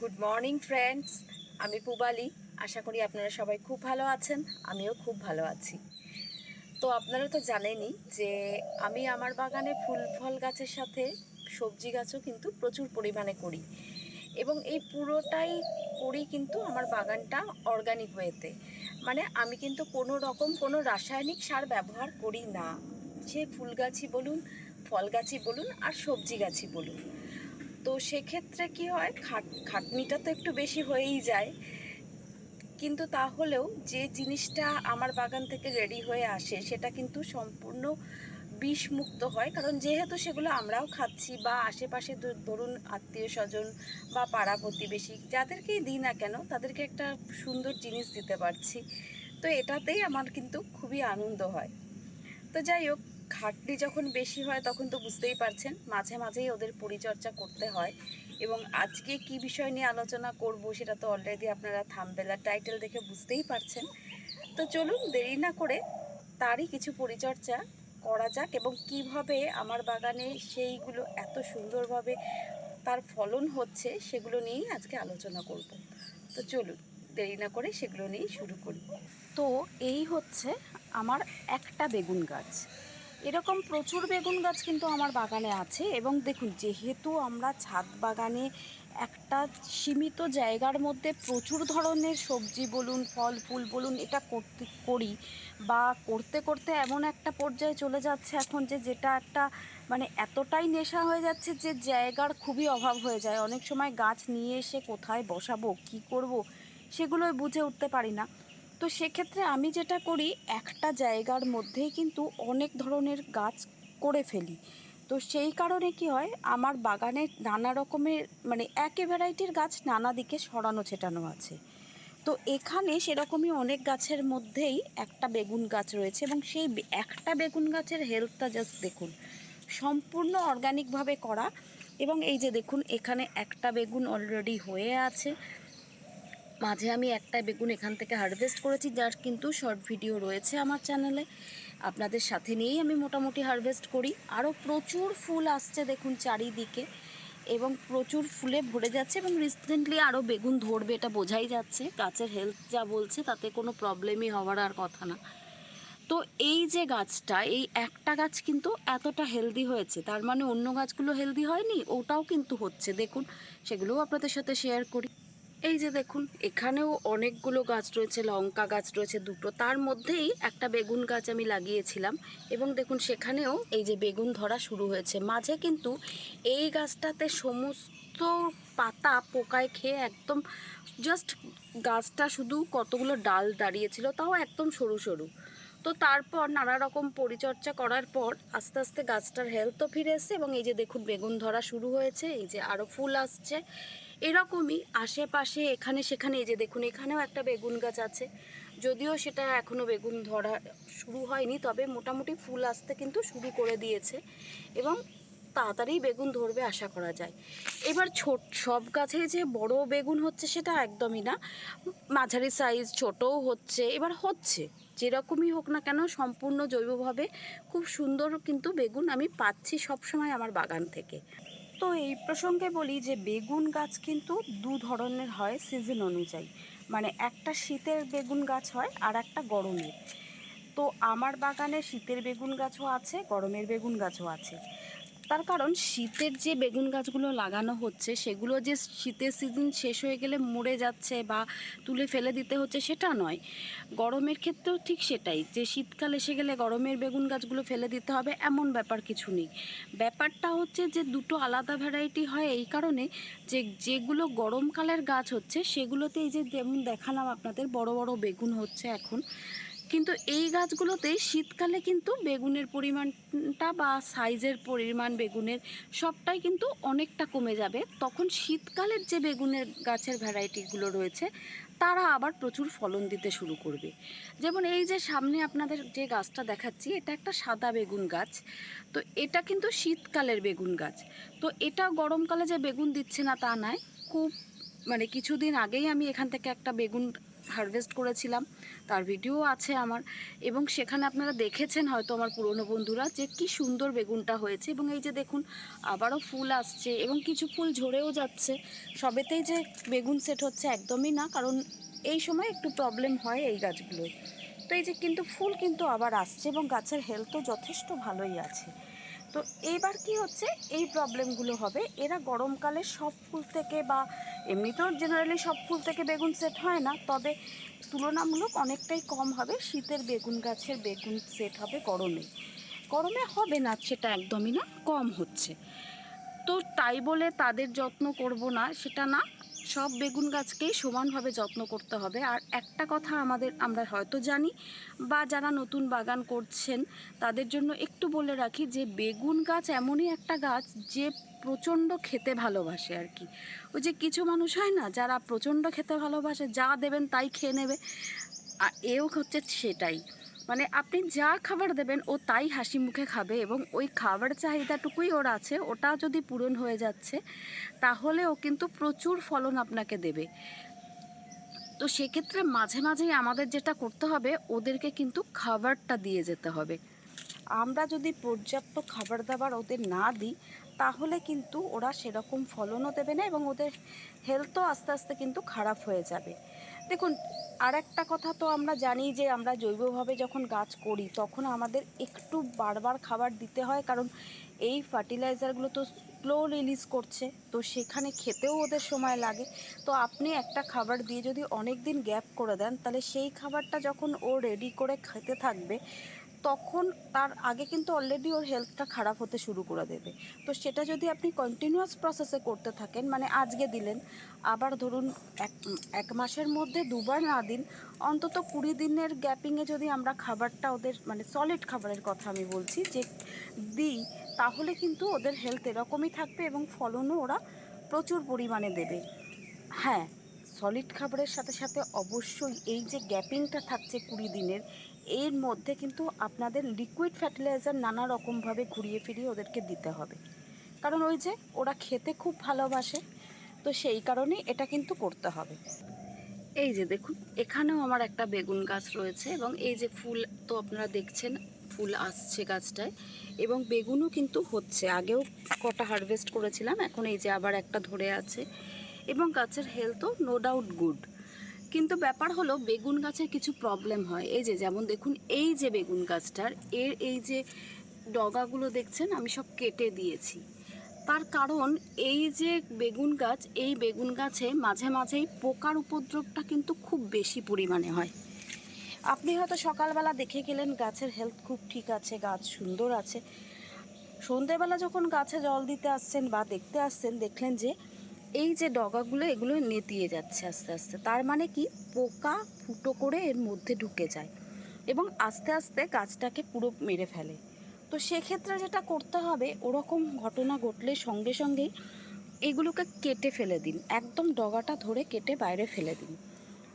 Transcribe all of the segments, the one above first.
Good morning friends আমি পুবালি। আশা করি আপনারা সবাই খুব ভালো আছেন, আমিও খুব ভালো আছি। তো আপনারা তো জানেনই যে আমি আমার বাগানে ফুল, ফল গাছের সাথে সবজি গাছও কিন্তু প্রচুর পরিমাণে করি। এবং এই পুরোটাই করি কিন্তু আমার বাগানটা অর্গানিক ওয়েতে মানে আমি কিন্তু কোনো রকম কোনো রাসায়নিক সার ব্যবহার করি না। সে ফুল গাছই বলুন, ফল গাছই বলুন আর সবজি গাছই বলুন। তো সেক্ষেত্রে কি হয়? খাট, খাটনিটা তো একটু বেশি হয়েই যায়। কিন্তু তাহলেও যে জিনিসটা আমার বাগান থেকে রেডি হয়ে আসে, সেটা কিন্তু সম্পূর্ণ বিষমুক্ত হয়। কারণ যেহেতু সেগুলো আমরাও খাচ্ছি বা আশেপাশে ধরুন আত্মীয় স্বজন বা পাড়া প্রতিবেশী, যাদেরকেই দিই না কেন, তাদেরকে একটা সুন্দর জিনিস দিতে পারছি। তো এটাতেই আমার কিন্তু খুবই আনন্দ হয়। তো যাই হোক খাটনি যখন বেশি হয়, তখন তো বুঝতেই পারছেন, মাঝে মাঝেই ওদের পরিচর্যা করতে হয়। এবং আজকে কি বিষয় নিয়ে আলোচনা করব সেটা তো অলরেডি আপনারা থামবেলার টাইটেল দেখে বুঝতেই পারছেন। তো চলুন, দেরি না করে তারই কিছু পরিচর্যা করা যাক এবং কীভাবে আমার বাগানে সেইগুলো এত সুন্দরভাবে তার ফলন হচ্ছে সেগুলো নিয়েই আজকে আলোচনা করব। তো চলুন, দেরি না করে সেগুলো নিয়েই শুরু করি। তো এই হচ্ছে আমার একটা বেগুন গাছ। এরকম প্রচুর বেগুন গাছ কিন্তু আমার বাগানে আছে এবং দেখুন, যেহেতু আমরা ছাদ বাগানে একটা সীমিত জায়গার মধ্যে প্রচুর ধরনের সবজি বলুন, ফল, ফুল বলুন, এটা করতে করি বা করতে করতে এমন একটা পর্যায়ে চলে যাচ্ছে এখন যে যেটা একটা মানে এতটাই নেশা হয়ে যাচ্ছে যে জায়গার খুবই অভাব হয়ে যায়। অনেক সময় গাছ নিয়ে এসে কোথায় বসাবো, কি করব, সেগুলোই বুঝে উঠতে পারি না। তো সেক্ষেত্রে আমি যেটা করি, একটা জায়গার মধ্যেই কিন্তু অনেক ধরনের গাছ করে ফেলি। তো সেই কারণে কি হয়, আমার বাগানে নানা রকমের মানে একই ভ্যারাইটির গাছ নানা দিকে সরানো ছেটানো আছে। তো এখানে সেরকমই অনেক গাছের মধ্যেই একটা বেগুন গাছ রয়েছে এবং সেই একটা বেগুন গাছের হেলথটা জাস্ট দেখুন। সম্পূর্ণ অর্গানিকভাবে করা এবং এই যে দেখুন, এখানে একটা বেগুন অলরেডি হয়ে আছে। মাঝে আমি একটা বেগুন এখান থেকে হারভেস্ট করেছি, যার কিন্তু শর্ট ভিডিও রয়েছে আমার চ্যানেলে আপনাদের সাথে নিয়েই আমি মোটামুটি হারভেস্ট করি। আরও প্রচুর ফুল আসছে দেখুন চারিদিকে, এবং প্রচুর ফুলে ভরে যাচ্ছে, এবং রিসেন্টলি আরও বেগুন ধরবে এটা বোঝাই যাচ্ছে। গাছের হেলথ যা বলছে, তাতে কোনো প্রবলেমই হওয়ার আর কথা না। তো এই যে গাছটা, এই একটা গাছ কিন্তু এতটা হেলদি হয়েছে, তার মানে অন্য গাছগুলো হেলদি হয়নি, ওটাও কিন্তু হচ্ছে। দেখুন, সেগুলোও আপনাদের সাথে শেয়ার করি। এই যে দেখুন, এখানেও অনেকগুলো গাছ রয়েছে, লঙ্কা গাছ রয়েছে দুটো। তার মধ্যেই একটা বেগুন গাছ আমি লাগিয়েছিলাম এবং দেখুন, সেখানেও এই যে বেগুন ধরা শুরু হয়েছে। মাঝে কিন্তু এই গাছটাতে সমস্ত পাতা পোকায় খেয়ে একদম জাস্ট গাছটা শুধু কতগুলো ডাল দাঁড়িয়েছিল, তাও একদম সরু সরু। তো তারপর নানা রকম পরিচর্যা করার পর আস্তে আস্তে গাছটার হেলথও ফিরে এসেছে এবং এই যে দেখুন, বেগুন ধরা শুরু হয়েছে, এই যে আরও ফুল আসছে। এরকমই আশেপাশে এখানে সেখানে, এই যে দেখুন, এখানেও একটা বেগুন গাছ আছে। যদিও সেটা এখনও বেগুন ধরা শুরু হয়নি, তবে মোটামুটি ফুল আসতে কিন্তু শুরু করে দিয়েছে এবং তাড়াতাড়ি বেগুন ধরবে আশা করা যায়। এবার ছোট, সব গাছে যে বড় বেগুন হচ্ছে সেটা একদমই না। মাঝারি সাইজ ছোটও হচ্ছে, এবার হচ্ছে। যেরকমই হোক না কেন, সম্পূর্ণ জৈবভাবে খুব সুন্দর কিন্তু বেগুন আমি পাচ্ছি সবসময় আমার বাগান থেকে। তো এই প্রসঙ্গে বলি যে বেগুন গাছ কিন্তু দু ধরনের হয় সিজন অনুযায়ী। মানে একটা শীতের বেগুন গাছ হয় আর একটা গরমের। তো আমার বাগানে শীতের বেগুন গাছও আছে, গরমের বেগুন গাছও আছে। তার কারণ শীতের যে বেগুন গাছগুলো লাগানো হচ্ছে, সেগুলো যে শীতের সিজন শেষ হয়ে গেলে মরে যাচ্ছে বা তুলে ফেলে দিতে হচ্ছে সেটা নয়। গরমের ক্ষেত্রেও ঠিক সেটাই, যে শীতকাল এসে গেলে গরমের বেগুন গাছগুলো ফেলে দিতে হবে এমন ব্যাপার কিছু নেই। ব্যাপারটা হচ্ছে যে দুটো আলাদা ভ্যারাইটি হয় এই কারণে যে যেগুলো গরমকালের গাছ হচ্ছে, সেগুলোতে এই যে যেমন দেখালাম আপনাদের বড় বড় বেগুন হচ্ছে এখন কিন্তু এই গাছগুলোতে শীতকালে কিন্তু বেগুনের পরিমাণটা বা সাইজের পরিমাণ বেগুনের সবটাই কিন্তু অনেকটা কমে যাবে। তখন শীতকালের যে বেগুনের গাছের ভ্যারাইটিগুলো রয়েছে, তারা আবার প্রচুর ফলন দিতে শুরু করবে। যেমন এই যে সামনে আপনাদের যে গাছটা দেখাচ্ছি, এটা একটা সাদা বেগুন গাছ। তো এটা কিন্তু শীতকালের বেগুন গাছ। তো এটা গরমকালে যে বেগুন দিচ্ছে না তা নয়, খুব মানে কিছুদিন আগেই আমি এখান থেকে একটা বেগুন হারভেস্ট করেছিলাম, তার ভিডিও আছে আমার। এবং সেখানে আপনারা দেখেছেন হয়তো আমার পুরনো বন্ধুরা যে কি সুন্দর বেগুনটা হয়েছে। এবং এই যে দেখুন, আবারও ফুল আসছে এবং কিছু ফুল ঝরেও যাচ্ছে। সবেতেই যে বেগুন সেট হচ্ছে একদমই না, কারণ এই সময় একটু প্রবলেম হয় এই গাছগুলোয়। তো এই যে কিন্তু ফুল কিন্তু আবার আসছে এবং গাছের হেলথও যথেষ্ট ভালোই আছে। তো এইবার কি হচ্ছে? এই প্রবলেমগুলো হবে। এরা গরমকালে সব ফুল থেকে বা এমনিতেও জেনারেলি সব ফুল থেকে বেগুন সেট হয় না। তবে তুলনামূলক অনেকটাই কম হবে। শীতের বেগুন গাছের বেগুন সেট হবে গরমে। গরমে হবে না, সেটা একদমই না, কম হচ্ছে। তো তাই বলে তাদের যত্ন করব না, সেটা না। সব বেগুন গাছকেই সমানভাবে যত্ন করতে হবে। আর একটা কথা আমাদের, আমরা হয়তো জানি বা যারা নতুন বাগান করছেন, তাদের জন্য একটু বলে রাখি যে বেগুন গাছ এমনই একটা গাছ যে প্রচণ্ড খেতে ভালোবাসে আর কি। ওই যে কিছু মানুষ হয় না, যারা প্রচণ্ড খেতে ভালোবাসে, যা দেবেন তাই খেয়ে নেবে। আর এও হচ্ছে সেটাই। মানে আপনি যা খাবার দেবেন ও তাই হাসি মুখে খাবে এবং ওই খাবার চাহিদাটুকুই ওর আছে, ওটা যদি পূরণ হয়ে যাচ্ছে, তাহলে ও কিন্তু প্রচুর ফলন আপনাকে দেবে। তো সেক্ষেত্রে মাঝে মাঝেই আমাদের যেটা করতে হবে, ওদেরকে কিন্তু খাবারটা দিয়ে যেতে হবে। আমরা যদি পর্যাপ্ত খাবার দাবার ওদের না দিই, তাহলে কিন্তু ওরা সেরকম ফলনও দেবে না এবং ওদের হেলথও আস্তে আস্তে কিন্তু খারাপ হয়ে যাবে। দেখুন আর একটা কথা তো আমরা জানি যে আমরা জৈবভাবে যখন গাছ করি, তখন আমাদের একটু বারবার খাবার দিতে হয় কারণ এই ফার্টিলাইজারগুলো তো স্লো রিলিজ করছে, তো সেখানে খেতেও ওদের সময় লাগে। তো আপনি একটা খাবার দিয়ে যদি অনেক দিন গ্যাপ করে দেন, তাহলে সেই খাবারটা যখন ও রেডি করে খেতে থাকবে তখন তার আগে কিন্তু অলরেডি ওর হেলথটা খারাপ হতে শুরু করে দেবে। তো সেটা যদি আপনি কন্টিনিউয়াস প্রসেসে করতে থাকেন মানে আজকে দিলেন, আবার ধরুন এক এক মাসের মধ্যে দুবার না দিন, অন্তত কুড়ি দিনের গ্যাপিংয়ে যদি আমরা খাবারটা ওদের মানে সলিড খাবারের কথা আমি বলছি, যে দিই, তাহলে কিন্তু ওদের হেলথ এরকমই থাকবে এবং ফলনও ওরা প্রচুর পরিমাণে দেবে। হ্যাঁ সলিড খাবারের সাথে সাথে অবশ্যই এই যে গ্যাপিংটা থাকছে কুড়ি দিনের এর মধ্যে কিন্তু আপনাদের লিকুইড ফার্টিলাইজার নানা রকমভাবে ঘুরিয়ে ফিরিয়ে ওদেরকে দিতে হবে। কারণ ওই যে ওরা খেতে খুব ভালোবাসে, তো সেই কারণে এটা কিন্তু করতে হবে। এই যে দেখুন, এখানেও আমার একটা বেগুন গাছ রয়েছে এবং এই যে ফুল তো আপনারা দেখছেন, ফুল আসছে গাছটায় এবং বেগুনও কিন্তু হচ্ছে। আগেও কটা হারভেস্ট করেছিলাম, এখন এই যে আবার একটা ধরে আছে এবং গাছের হেলথও নো ডাউট গুড কিন্তু ব্যাপার হলো বেগুন গাছের কিছু প্রবলেম হয়। এই যে, যেমন দেখুন, এই যে বেগুন গাছটার, এর এই যে ডগাগুলো দেখছেন, আমি সব কেটে দিয়েছি। তার কারণ এই যে বেগুন গাছ, এই বেগুন গাছে মাঝে মাঝেই পোকার উপদ্রবটা কিন্তু খুব বেশি পরিমাণে হয়। আপনি হয়তো সকালবেলা দেখে গেলেন, গাছের হেলথ খুব ঠিক আছে, গাছ সুন্দর আছে। সন্ধেবেলা যখন গাছে জল দিতে আসছেন বা দেখতে আসছেন, দেখলেন যে এই যে ডগাগুলো, এগুলো নেতিয়ে যাচ্ছে আস্তে আস্তে। তার মানে কি? পোকা ফুটো করে এর মধ্যে ঢুকে যায় এবং আস্তে আস্তে গাছটাকে পুরো মেরে ফেলে। তো সেক্ষেত্রে যেটা করতে হবে, ওরকম ঘটনা ঘটলে সঙ্গে সঙ্গেই এগুলোকে কেটে ফেলে দিন। একদম ডগাটা ধরে কেটে বাইরে ফেলে দিন।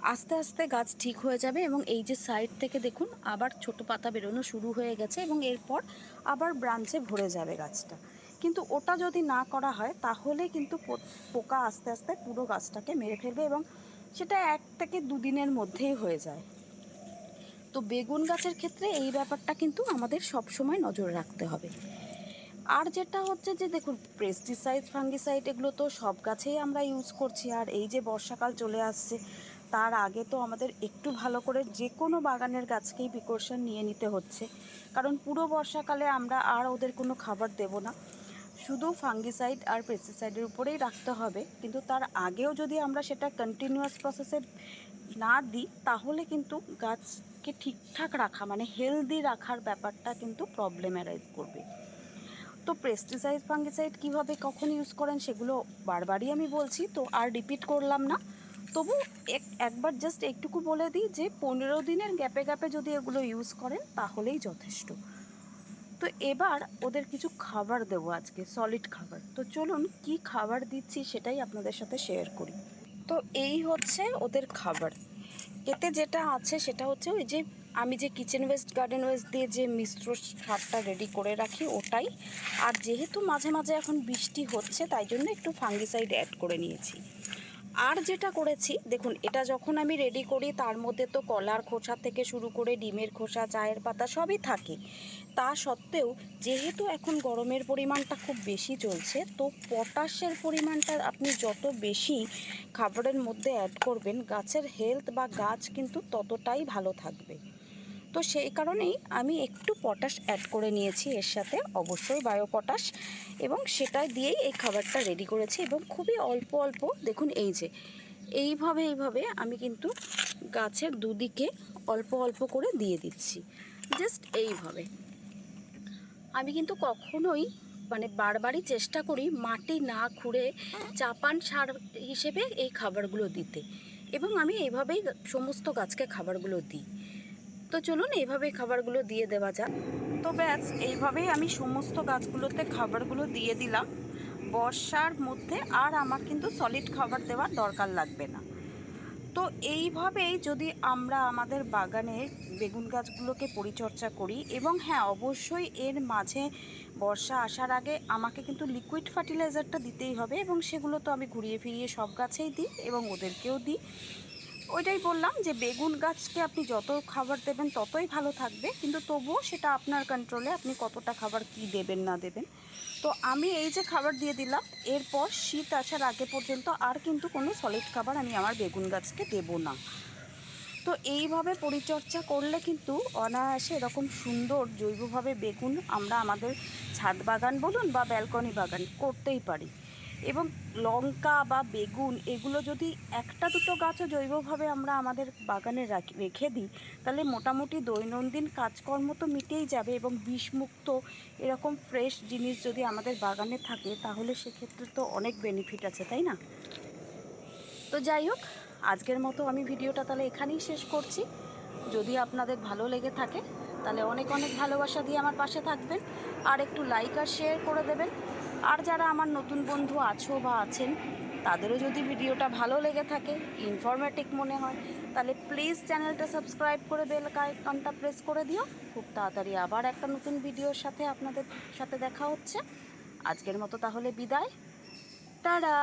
আস্তে আস্তে গাছ ঠিক হয়ে যাবে এবং এই যে সাইড থেকে দেখুন, আবার ছোট পাতা বেরোনো শুরু হয়ে গেছে এবং এরপর আবার ব্রাঞ্চে ভরে যাবে গাছটা। কিন্তু ওটা যদি না করা হয় তাহলে কিন্তু পোকা আস্তে আস্তে পুরো গাছটাকে মেরে ফেলবে এবং সেটা এক থেকে দুদিনের মধ্যেই হয়ে যায়। তো বেগুন গাছের ক্ষেত্রে এই ব্যাপারটা কিন্তু আমাদের সব সময় নজর রাখতে হবে। আর যেটা হচ্ছে যে, দেখুন পেস্টিসাইড ফাঙ্গিসাইড এগুলো তো সব গাছেই আমরা ইউজ করছি। আর এই যে বর্ষাকাল চলে আসছে, তার আগে তো আমাদের একটু ভালো করে যে কোনো বাগানের গাছকেই প্রিকশন নিয়ে নিতে হচ্ছে। কারণ পুরো বর্ষাকালে আমরা আর ওদের কোনো খাবার দেব না। শুধু ফাঙ্গিসাইড আর পেস্টিসাইডের উপরেই রাখতে হবে। কিন্তু তার আগেও যদি আমরা সেটা কন্টিনিউয়াস প্রসেসে না দিই, তাহলে কিন্তু গাছকে ঠিকঠাক রাখা মানে হেলদি রাখার ব্যাপারটা কিন্তু প্রবলেম অ্যারাইজ করবে। তো পেস্টিসাইড ফাঙ্গিসাইড কীভাবে কখন ইউজ করেন সেগুলো বারবারই আমি বলছি, তো আর রিপিট করলাম না। তবু এক, একবার জাস্ট একটুকু বলে দিই যে, পনেরো দিনের গ্যাপে গ্যাপে যদি এগুলো ইউজ করেন, তাহলেই যথেষ্ট। তো এবার ওদের কিছু খাবার দেবো আজকে সলিড খাবার। তো চলুন কি খাবার দিচ্ছি সেটাই আপনাদের সাথে শেয়ার করি। তো এই হচ্ছে ওদের খাবার। এতে যেটা আছে সেটা হচ্ছে ওই যে আমি যে কিচেন ওয়েস্ট গার্ডেন ওয়েস্ট দিয়ে যে মিশ্র সারটা রেডি করে রাখি ওটাই। আর যেহেতু মাঝে মাঝে এখন বৃষ্টি হচ্ছে, তাই জন্য একটু ফাঙ্গিসাইড অ্যাড করে নিয়েছি। আর যেটা করেছি, দেখুন, এটা যখন আমি রেডি করি, তার মধ্যে তো কলার খোসা থেকে শুরু করে ডিমের খোসা, চায়ের পাতা সবই থাকে। তা সত্ত্বেও, যেহেতু এখন গরমের পরিমাণটা খুব বেশি চলছে, তো পটাশের পরিমাণটা আপনি যত বেশি খাবারের মধ্যে অ্যাড করবেন, গাছের হেলথ বা গাছ কিন্তু ততটাই ভালো থাকবে। তো সেই কারণেই আমি একটু পটাশ অ্যাড করে নিয়েছি এর সাথে অবশ্যই বায়ো পটাশ এবং সেটা দিয়েই এই খাবারটা রেডি করেছি এবং খুবই অল্প অল্প, দেখুন এই যে, এইভাবে এইভাবে আমি কিন্তু গাছের দুদিকে অল্প অল্প করে দিয়ে দিচ্ছি জাস্ট এইভাবে। আমি কিন্তু কখনোই মানে বারবারই চেষ্টা করি মাটি না খুঁড়ে চাপান সার হিসেবে এই খাবারগুলো দিতে, এবং আমি এইভাবেই সমস্ত গাছকে খাবারগুলো দিই। তো চলুন এইভাবে খাবারগুলো দিয়ে দেওয়া যাক। তো ব্যাস, এইভাবেই আমি সমস্ত গাছগুলোতে খাবারগুলো দিয়ে দিলাম। বর্ষার মধ্যে আর আমার কিন্তু সলিড খাবার দেওয়ার দরকার লাগবে না। তো এইভাবেই যদি আমরা আমাদের বাগানে বেগুন গাছগুলোকে পরিচর্যা করি এবং হ্যাঁ অবশ্যই এর মাঝে বর্ষা আসার আগে আমাকে কিন্তু লিকুইড ফার্টিলাইজারটা দিতেই হবে এবং সেগুলো তো আমি ঘুরিয়ে ফিরিয়ে সব গাছেই দিই এবং ওদেরকেও দিই। ওইটাই বললাম যে বেগুন গাছকে আপনি যত খাবার দেবেন ততই ভালো থাকবে। কিন্তু তবুও সেটা আপনার কন্ট্রোলে আপনি কতটা খাবার কি দেবেন, না দেবেন। তো আমি এই যে খাবার দিয়ে দিলাম, এরপর শীত আসার আগে পর্যন্ত আর কিন্তু কোনো সলিড খাবার আমি আমার বেগুন গাছকে দেব না। তো এইভাবে পরিচর্যা করলে কিন্তু অনায়াসে এরকম সুন্দর জৈবভাবে বেগুন আমরা আমাদের ছাদ বাগান বলুন বা ব্যালকনি বাগান করতেই পারি। এবং লঙ্কা বা বেগুন, এগুলো যদি একটা দুটো গাছও জৈবভাবে আমরা আমাদের বাগানে রাখি- দিই, তাহলে মোটামুটি দৈনন্দিন কাজকর্ম তো মিটেই যাবে এবং বিষমুক্ত এরকম ফ্রেশ জিনিস যদি আমাদের বাগানে থাকে, তাহলে সেক্ষেত্রে তো অনেক বেনিফিট আছে, তাই না? তো যাই হোক, আজকের মতো আমি ভিডিওটা তাহলে এখানেই শেষ করছি। যদি আপনাদের ভালো লেগে থাকে, তাহলে অনেক অনেক ভালোবাসা দিয়ে আমার পাশে থাকবেন। আর একটু লাইক আর শেয়ার করে দেবেন। আর যারা আমার নতুন বন্ধু আছো বা আছেন, তাদেরও যদি ভিডিওটা ভালো লেগে থাকে ইনফরমেটিভ মনে হয়, তাহলে প্লিজ চ্যানেলটা সাবস্ক্রাইব করে বেল আইকনটা প্রেস করে দিও। খুব তাড়াতাড়ি আবার একটা নতুন ভিডিওর সাথে আপনাদের সাথে দেখা হচ্ছে। আজকের মতো তাহলে বিদায়। টাটা!